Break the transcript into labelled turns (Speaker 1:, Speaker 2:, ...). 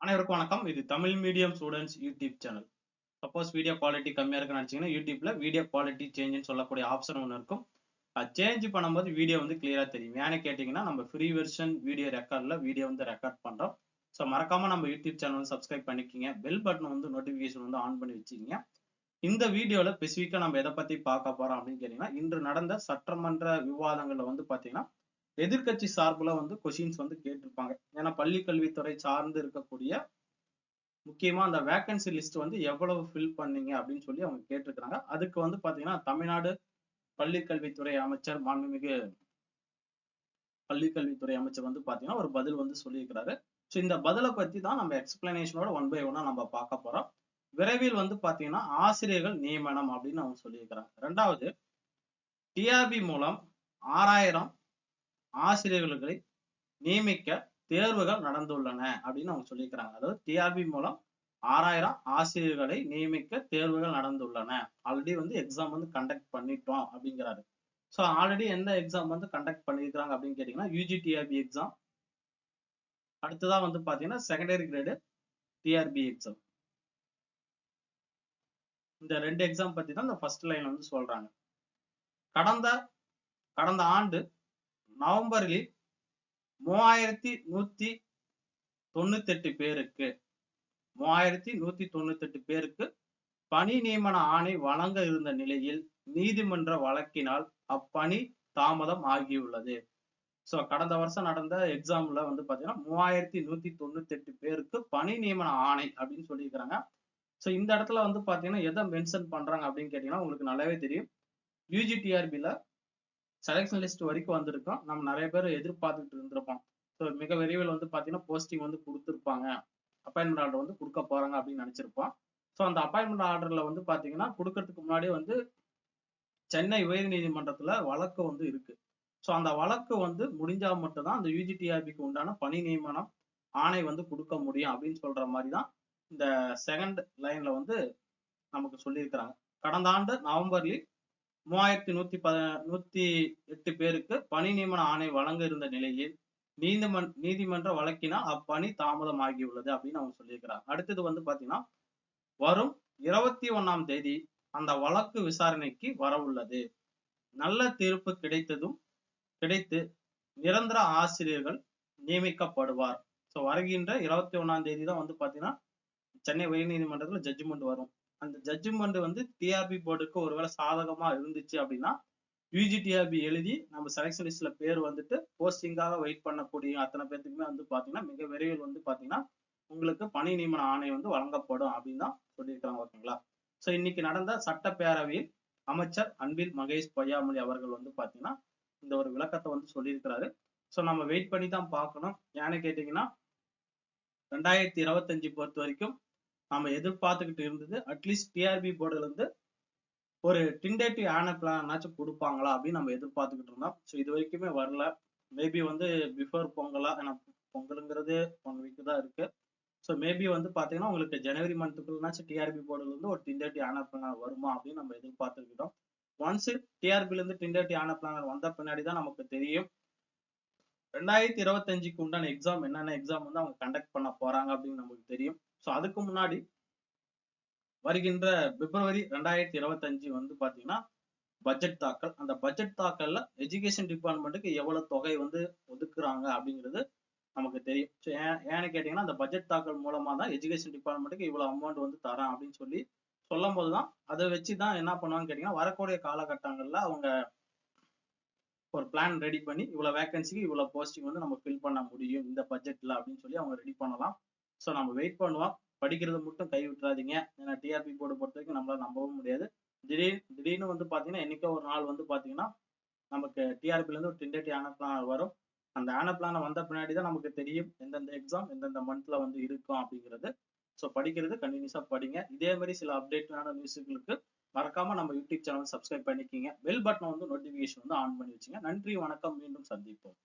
Speaker 1: அனைவருக்கும் வணக்கம். இது Tamil medium students YouTube channel. Suppose video quality கம்மியா இருக்குன்னு நினைச்சீங்கன்னா யூடியூப்ல வீடியோ குவாலிட்டி சேஞ்சுன்னு சொல்லக்கூடிய ஆப்ஷன் ஒன்று இருக்கும். அது சேஞ்ச் பண்ணும்போது வீடியோ வந்து கிளியரா தெரியும். ஏன்னு கேட்டிங்கன்னா நம்ம ஃப்ரீ வெர்ஷன் வீடியோ ரெக்கார்ட்ல வீடியோ வந்து ரெக்கார்ட் பண்றோம். ஸோ மறக்காம நம்ம யூடியூப் சேனல் வந்து சப்ஸ்கிரைப் பண்ணிக்கிங்க. பெல் பட்டன் வந்து நோட்டிஃபிகேஷன் வந்து ஆன் பண்ணி வச்சுக்கிங்க. இந்த வீடியோல ஸ்பெசிஃபிக்கா நம்ம எதை பத்தி பார்க்க போறோம் அப்படின்னு கேட்டீங்கன்னா இன்று நடந்த சட்டமன்ற விவாதங்கள்ல வந்து பாத்தீங்கன்னா எதிர்க்கட்சி சார்புல வந்து கொஷின்ஸ் வந்து கேட்டிருப்பாங்க. ஏன்னா பள்ளி கல்வித்துறை சார்ந்து இருக்கக்கூடிய முக்கியமா அந்த வேக்கன்சி லிஸ்ட் வந்து எவ்வளவு ஃபில் பண்ணீங்க அப்படின்னு சொல்லி அவங்க கேட்டிருக்கிறாங்க. அதுக்கு வந்து பாத்தீங்கன்னா தமிழ்நாடு பள்ளி கல்வித்துறை அமைச்சர் மாண்புமிகு பள்ளி கல்வித்துறை அமைச்சர் வந்து பாத்தீங்கன்னா ஒரு பதில் வந்து சொல்லியிருக்கிறாரு. ஸோ இந்த பதிலை பத்தி தான் நம்ம எக்ஸ்பிளனேஷனோட ஒன் பை ஒன்னா நம்ம பார்க்க போறோம். விரைவில் வந்து பாத்தீங்கன்னா ஆசிரியர்கள் நியமனம் அப்படின்னு அவங்க சொல்லியிருக்கிறாங்க. ரெண்டாவது டிஆர்பி மூலம் ஆறாயிரம் ஆசிரியர்களை நியமிக்க தேர்வுகள் நடந்துள்ளன அப்படின்னு அவங்க சொல்லியிருக்கிறாங்க. அதாவது டிஆர்பி மூலம் ஆறாயிரம் ஆசிரியர்களை நியமிக்க தேர்வுகள் நடந்துள்ளன. ஆல்ரெடி வந்து எக்ஸாம் வந்து கண்டக்ட் பண்ணிட்டோம் அப்படிங்கிறாரு. ஸோ ஆல்ரெடி எந்த எக்ஸாம் வந்து கண்டக்ட் பண்ணியிருக்கிறாங்க அப்படின்னு கேட்டிங்கன்னா யூஜி டிஆர்பி எக்ஸாம் அடுத்ததான் வந்து பார்த்தீங்கன்னா செகண்டரி கிரேடு டிஆர்பி எக்ஸாம் இந்த ரெண்டு எக்ஸாம் பத்தி தான் இந்த ஃபர்ஸ்ட் லைன் வந்து சொல்றாங்க. கடந்த கடந்த ஆண்டு நவம்பரில் மூவாயிரத்தி நூத்தி தொண்ணூத்தெட்டு பேருக்கு மூவாயிரத்தி நூத்தி தொண்ணூத்தெட்டு பேருக்கு பணி நியமன ஆணை வழங்க இருந்த நிலையில் நீதிமன்ற வழக்கினால் அப்பணி தாமதம் ஆகியுள்ளது. ஸோ கடந்த வருஷம் நடந்த எக்ஸாம்ல வந்து பாத்தீங்கன்னா மூவாயிரத்தி நூத்தி தொண்ணூத்தெட்டு பேருக்கு பணி நியமன ஆணை அப்படின்னு சொல்லியிருக்கிறாங்க. ஸோ இந்த இடத்துல வந்து பாத்தீங்கன்னா எதை மென்ஷன் பண்றாங்க அப்படின்னு கேட்டீங்கன்னா உங்களுக்கு நல்லாவே தெரியும். யூஜிடிஆர்பில செலெக்ஷன் லிஸ்ட் வரைக்கும் வந்திருக்கோம். நம்ம நிறைய பேர் எதிர்பார்த்துட்டு இருந்திருப்போம். ஸோ மிக விரைவில் வந்து பார்த்தீங்கன்னா போஸ்டிங் வந்து கொடுத்துருப்பாங்க. அப்பாயின்மெண்ட் ஆர்டர் வந்து கொடுக்க போறாங்க அப்படின்னு நினைச்சிருப்போம். ஸோ அந்த அப்பாயின்மெண்ட் ஆர்டர்ல வந்து பார்த்தீங்கன்னா கொடுக்கறதுக்கு முன்னாடியே வந்து சென்னை உயர் நீதிமன்றத்துல வழக்கு வந்து இருக்கு. ஸோ அந்த வழக்கு வந்து முடிஞ்சா மட்டும்தான் அந்த யூஜிடிஆர்பிக்கு உண்டான பணி நியமனம் ஆணை வந்து கொடுக்க முடியும் அப்படின்னு சொல்ற மாதிரி தான் இந்த செகண்ட் லைன்ல வந்து நமக்கு சொல்லியிருக்கிறாங்க. கடந்த ஆண்டு நவம்பரில் மூவாயிரத்தி நூத்தி பத நூத்தி எட்டு பேருக்கு பணி நியமன ஆணை வழங்க இருந்த நிலையில் நீதிமன் நீதிமன்ற வழக்கினால் அப்பணி தாமதமாகியுள்ளது அப்படின்னு அவங்க சொல்லியிருக்கிறாங்க. அடுத்தது வந்து பாத்தீங்கன்னா வரும் இருபத்தி ஒன்னாம் தேதி அந்த வழக்கு விசாரணைக்கு வர உள்ளது நல்ல தீர்ப்பு கிடைத்ததும் கிடைத்து நிரந்தர ஆசிரியர்கள் நியமிக்கப்படுவார். ஸோ வருகின்ற இருபத்தி ஒன்னாம் தேதி தான் வந்து பாத்தீங்கன்னா சென்னை உயர்நீதிமன்றத்தில் ஜட்ஜ்மெண்ட் வரும். அந்த ஜட்ஜ்மெண்ட் வந்து டிஆர்பி போர்டுக்கு ஒருவேளை சாதகமா இருந்துச்சு அப்படின்னா யூஜிடிஆர்பி எழுதி நம்ம செலெக்ஷன் லிஸ்ட்ல பேர் வந்துட்டு போஸ்டிங்காக வெயிட் பண்ணக்கூடிய அத்தனை பேர்த்துக்குமே வந்து பாத்தீங்கன்னா மிக விரைவில் வந்து பாத்தீங்கன்னா உங்களுக்கு பணி நியமன ஆணை வந்து வழங்கப்படும் அப்படின்னு தான் சொல்லியிருக்காங்க ஓகேங்களா? ஸோ இன்னைக்கு நடந்த சட்டப்பேரவையில் அமைச்சர் அன்பில் மகேஷ் பொய்யாமொழி அவர்கள் வந்து பாத்தீங்கன்னா இந்த ஒரு விளக்கத்தை வந்து சொல்லியிருக்கிறாரு. ஸோ நம்ம வெயிட் பண்ணி தான் பார்க்கணும். ஏன்னு கேட்டீங்கன்னா ரெண்டாயிரத்தி இருபத்தஞ்சு பொறுத்த வரைக்கும் நம்ம எதிர்பார்த்துக்கிட்டு இருந்தது அட்லீஸ்ட் டிஆர்பி போர்டுல இருந்து ஒரு டிண்டேட்டிவ் ஆன பிளானாச்சும் கொடுப்பாங்களா அப்படின்னு நம்ம எதிர்பார்த்துக்கிட்டு இருந்தோம். ஸோ இது வரைக்குமே வரல. மேபி வந்து பிஃபோர் பொங்கலா ஏன்னா பொங்கலுங்கிறது ஒன் வீக் தான் இருக்கு. ஸோ மேபி வந்து பார்த்தீங்கன்னா உங்களுக்கு ஜனவரி மந்த்துக்குள்ளனாச்சும் டிஆர்பி போர்டுல இருந்து ஒரு டிண்டேட்டி ஆன பிளான் வருமா அப்படின்னு நம்ம எதிர்பார்த்துக்கிட்டோம். ஒன்ஸ் டிஆர்பில இருந்து டிண்டேட்டிவ் ஆன பிளான் வந்த பின்னாடி தான் நமக்கு தெரியும். ரெண்டாயிரத்தி இருபத்தஞ்சுக்கு உண்டான எக்ஸாம் என்னென்ன எக்ஸாம் வந்து அவங்க கண்டக்ட் பண்ண போறாங்க அப்படின்னு நமக்கு தெரியும். ஸோ அதுக்கு முன்னாடி வருகின்ற பிப்ரவரி ரெண்டாயிரத்தி இருபத்தஞ்சு வந்து பாத்தீங்கன்னா பட்ஜெட் தாக்கல். அந்த பட்ஜெட் தாக்கல்ல எஜுகேஷன் டிபார்ட்மெண்ட்டுக்கு எவ்வளவு தொகை வந்து ஒதுக்குறாங்க அப்படிங்கிறது நமக்கு தெரியும். ஸோ ஏன்னு கேட்டீங்கன்னா அந்த பட்ஜெட் தாக்கல் மூலமா தான் எஜுகேஷன் டிபார்ட்மெண்ட்டுக்கு இவ்வளவு அமௌண்ட் வந்து தரேன் அப்படின்னு சொல்லி சொல்லும் போது தான் அதை வச்சு தான் என்ன பண்ணுவாங்கன்னு கேட்டீங்கன்னா வரக்கூடிய காலகட்டங்களில் அவங்க ஒரு பிளான் ரெடி பண்ணி இவ்வளோ வேகன்சிக்கு இவ்வளோ போஸ்டிங் வந்து நம்ம ஃபில் பண்ண முடியும் இந்த பட்ஜெட்டில் அப்படின்னு சொல்லி அவங்க ரெடி பண்ணலாம். ஸோ நம்ம வெயிட் பண்ணுவோம். படிக்கிறது மட்டும் கை விட்டுறாதீங்க ஏன்னா டிஆர்பி போர்டு பொறுத்த வரைக்கும் நம்மளால நம்பவும் முடியாது. திடீர் திடீர்னு வந்து பார்த்தீங்கன்னா என்னைக்கோ ஒரு நாள் வந்து பார்த்தீங்கன்னா நமக்கு டிஆர்பிலேருந்து ஒரு டென்டேட்டிவ் ஆன பிளான் வரும். அந்த ஆன பிளான் வந்த பின்னாடி தான் நமக்கு தெரியும் எந்தெந்த எக்ஸாம் எந்தெந்த மந்த்ல வந்து இருக்கும் அப்படிங்கிறது. ஸோ படிக்கிறது கண்டினியூஸாக படிங்க. இதே மாதிரி சில அப்டேட்டான நியூஸுகளுக்கு மறக்காம நம்ம யூடியூப் சேனல் சப்ஸ்கிரைப் பண்ணிக்கிங்க. பெல் பட்டனை வந்து நோட்டிஃபிகேஷன் வந்து ஆன் பண்ணி வச்சுங்க. நன்றி வணக்கம். மீண்டும் சந்திப்போம்.